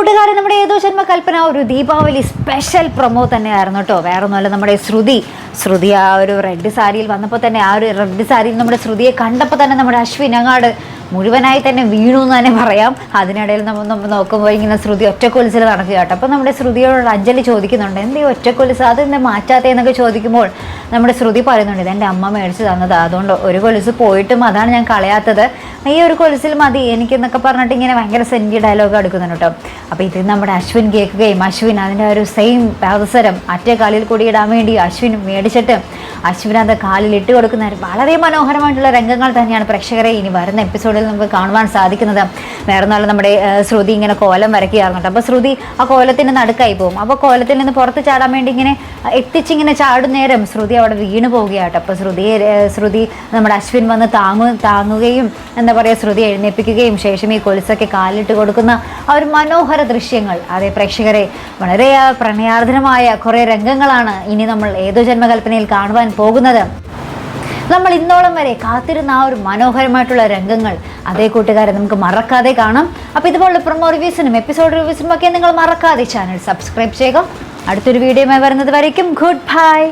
കൂട്ടുകാരെ നമ്മുടെ ഏതോ ജന്മ കൽപ്പന ഒരു ദീപാവലി സ്പെഷ്യൽ പ്രൊമോ തന്നെയായിരുന്നു കേട്ടോ വേറെ ഒന്നുമല്ല നമ്മുടെ ശ്രുതി. ശ്രുതി ആ ഒരു റെഡ് സാരിയിൽ വന്നപ്പോൾ തന്നെ ആ ഒരു റെഡ് സാരിയിൽ നമ്മുടെ ശ്രുതിയെ കണ്ടപ്പോൾ തന്നെ നമ്മുടെ അശ്വിൻ അങ്ങാട് മുഴുവനായി തന്നെ വീണു എന്ന് തന്നെ പറയാം. അതിനിടയിൽ നമ്മൾ നമ്മൾ നോക്കുമ്പോൾ ഇങ്ങനെ ശ്രുതി ഒറ്റക്കൊലിച്ചിൽ നടക്കുക കേട്ടോ അപ്പോൾ നമ്മുടെ ശ്രുതിയോട് അഞ്ജലി ചോദിക്കുന്നുണ്ട് എന്തേ ഒറ്റക്കൊലിസ് അതെന്താ മാറ്റാത്തതെന്നൊക്കെ ചോദിക്കുമ്പോൾ നമ്മുടെ ശ്രുതി പറയുന്നുണ്ട് ഇതെന്റെ അമ്മ മേടിച്ച് തന്നത് അതുകൊണ്ട് ഒരു കൊലുസ് പോയിട്ടും അതാണ് ഞാൻ കളയാത്തത്. ഈ ഒരു കൊലുസിൽ മതി എനിക്കെന്നൊക്കെ പറഞ്ഞിട്ട് ഇങ്ങനെ ഭയങ്കര സെന്റി ഡയലോഗ് എടുക്കുന്നുണ്ട് കേട്ടോ. അപ്പോൾ ഇത് നമ്മുടെ അശ്വിൻ കേൾക്കുകയും അശ്വിൻ അതിന്റെ ഒരു സെയിം അവസരം അറ്റേ കാലിൽ കൂടി ഇടാൻ വേണ്ടി അശ്വിൻ മേടിച്ചിട്ട് അശ്വിൻ അത് കാലിൽ ഇട്ട് കൊടുക്കുന്ന വളരെ മനോഹരമായിട്ടുള്ള രംഗങ്ങൾ തന്നെയാണ് പ്രേക്ഷകരെ ഇനി വരുന്ന എപ്പിസോഡിൽ നമുക്ക് കാണുവാൻ സാധിക്കുന്നത്. വേറെ നല്ല നമ്മുടെ ശ്രുതി ഇങ്ങനെ കോലം വരയ്ക്കുകയായിരുന്നു അപ്പോൾ ശ്രുതി ആ കോലത്തിന് നടുക്കായി പോകും. അപ്പോൾ കോലത്തിൽ നിന്ന് പുറത്ത് ചാടാൻ വേണ്ടി ഇങ്ങനെ എത്തിച്ചിങ്ങനെ ചാടുന്നേരം നേരം ശ്രുതി അവിടെ വീണ് പോവുകയാട്ടോ. അപ്പോൾ ശ്രുതി ശ്രുതി നമ്മുടെ അശ്വിൻ വന്ന് താങ്ങു താങ്ങുകയും എന്താ പറയുക ശ്രുതി എഴുന്നേൽപ്പിക്കുകയും ശേഷം ഈ കൊലുസൊക്കെ കാലിട്ട് കൊടുക്കുന്ന ആ ഒരു മനോഹര ദൃശ്യങ്ങൾ. അതെ പ്രേക്ഷകരെ വളരെ പ്രണയാർദ്ധനമായ കുറേ രംഗങ്ങളാണ് ഇനി നമ്മൾ ഏതോ ജന്മകൽപ്പനയിൽ കാണുവാൻ പോകുന്നത്. നമ്മൾ ഇന്നോളം വരെ കാത്തിരുന്ന ആ ഒരു മനോഹരമായിട്ടുള്ള രംഗങ്ങൾ അതേ കൂട്ടുകാരെ നമുക്ക് മറക്കാതെ കാണാം. അപ്പോൾ ഇതുപോലുള്ള പ്രൊമോ റിവ്യൂസിനും എപ്പിസോഡ് റിവ്യൂസിനും ഒക്കെ നിങ്ങൾ മറക്കാതെ ചാനൽ സബ്സ്ക്രൈബ് ചെയ്യുക. അടുത്തൊരു വീഡിയോയുമായി വരുന്നത് വരയ്ക്കും. Good bye.